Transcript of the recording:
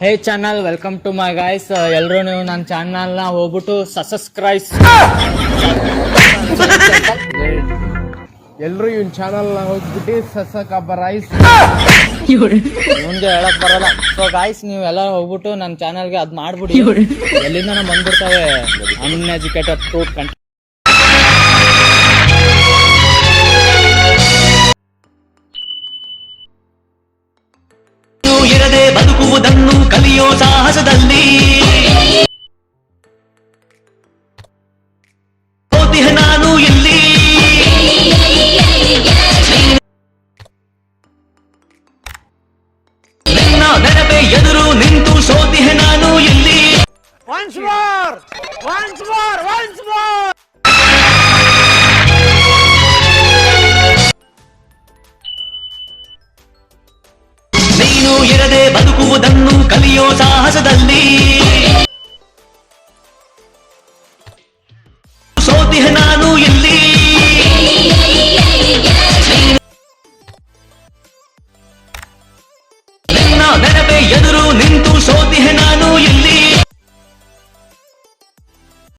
Hey channel welcome to my guys ಎಲ್ಲರೂ ನೀವು ನನ್ನ ಚಾನಲ್ನ ಹೋಗ್ಬಿಟ್ಟು ಸಬ್ಸ್ಕ್ರೈಬ್ ಎಲ್ರು ಇವ್ನ ಚಾನಲ್ ಹೋಗ್ಬಿಟ್ಟು ಸಸಕ ರೈಸ್ ಮುಂದೆ ಹೇಳಕ್ ಬರಲ್ಲ. ಸೊ ಗಾಯ್ಸ್ ನೀವು ಎಲ್ಲ ಹೋಗ್ಬಿಟ್ಟು ನನ್ನ ಚಾನಲ್ಗೆ ಅದ್ ಮಾಡ್ಬಿಡಿ. ಎಲ್ಲಿಂದ ಬಂದ್ಬಿಡ್ತಾವೆ? ಅನ್ಎಜುಕೇಟೆಡ್ ಫ್ರೂಟ್ ಕಂಟ ಕಲಿಯೋ ಸಾಹಸದಲ್ಲಿ. ನಾನು ಇಲ್ಲಿ. ನಿನ್ನ ನೆನಪೆ ಎದುರು ನಿಂತು ಸೋತಿಹೆ ನಾನು ಇಲ್ಲಿ. ನೀನು ಬದುಕುವುದನ್ನು ಕಲಿಯೋ ಸಾಹಸದಲ್ಲಿ. ಸೋತಿಹ